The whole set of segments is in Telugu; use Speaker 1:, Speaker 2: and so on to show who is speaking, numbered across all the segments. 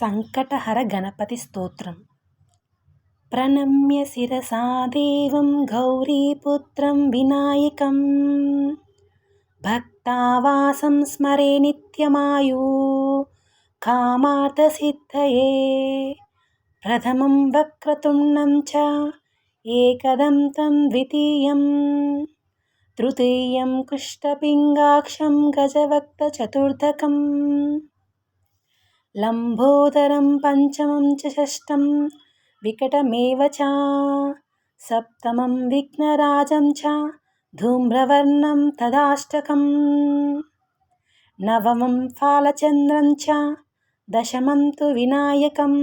Speaker 1: సంకటహర గణపతి స్తోత్రం. ప్రణమ్య శిరసా దేవం గౌరీపుత్రం వినాయకం. భక్తావాసం స్మరే నిత్యమాయు. కామార్థసిద్ధయే. ప్రథమం వక్రతుండం చ ఏకదంతం ద్వితీయం. తృతీయం కుష్టపింగాక్షం గజవక్తచతుర్థకం లంబోదరం పంచమం చ షష్టం వికటమేవ చ సప్తమం విఘ్నరాజం చ ధూమ్రవర్ణం తదాష్టకం నవమం ఫాలచంద్రం చ దశమం తు వినాయకం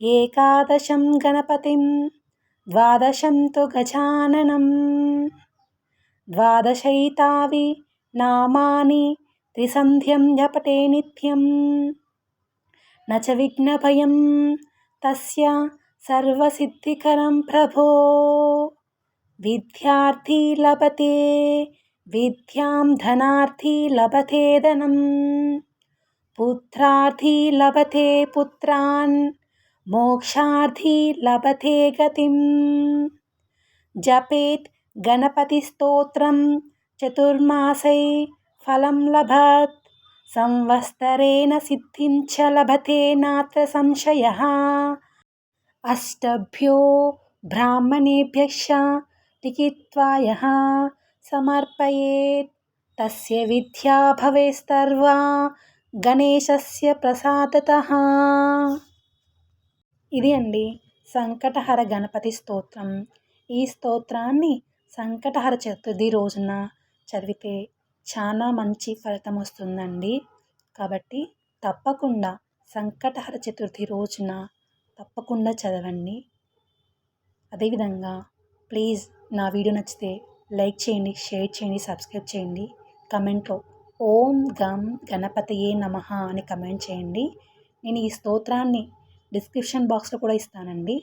Speaker 1: ఏకాదశం గణపతిం ద్వాదశం తు గజాననం ద్వాదశైతావి నామాని त्रिसन्ध्यं जपते नित्यं। न च विघ्नभयं तस्य सर्वसिद्धिकरं प्रभो। विद्यार्थी लभते विद्यां धनार्थी लभते धनं। पुत्रार्थी लभते पुत्रान् मोक्षार्थी लभते गतिं जपेत् गणपतिस्तोत्रं चतुर्मासै ఫలం లభత్. సంవత్సరేణ సిద్ధించ లభతే నాత్ర సంశయ. అష్టభ్యో బ్రాహ్మణేభ్యశ లిఖిత్వాయ. సమర్పయేత్. తస్య విద్యా భవేస్తర్వా గణేశస్య ప్రసాదత. ఇది అండి సంకటహర గణపతి స్తోత్రం. ఈ స్తోత్రాన్ని సంకటహర చతుర్థి రోజున చదివితే చాలా మంచి ఫలితం వస్తుందండి. కాబట్టి తప్పకుండా సంకటహర చతుర్థి రోజున తప్పకుండా చదవండి. అదేవిధంగా ప్లీజ్ నా వీడియో నచ్చితే లైక్ చేయండి షేర్ చేయండి సబ్స్క్రైబ్ చేయండి. కమెంట్లో ఓం గం గణపతియే నమ అని కమెంట్ చేయండి. నేను ఈ స్తోత్రాన్ని డిస్క్రిప్షన్ బాక్స్లో కూడా ఇస్తానండి.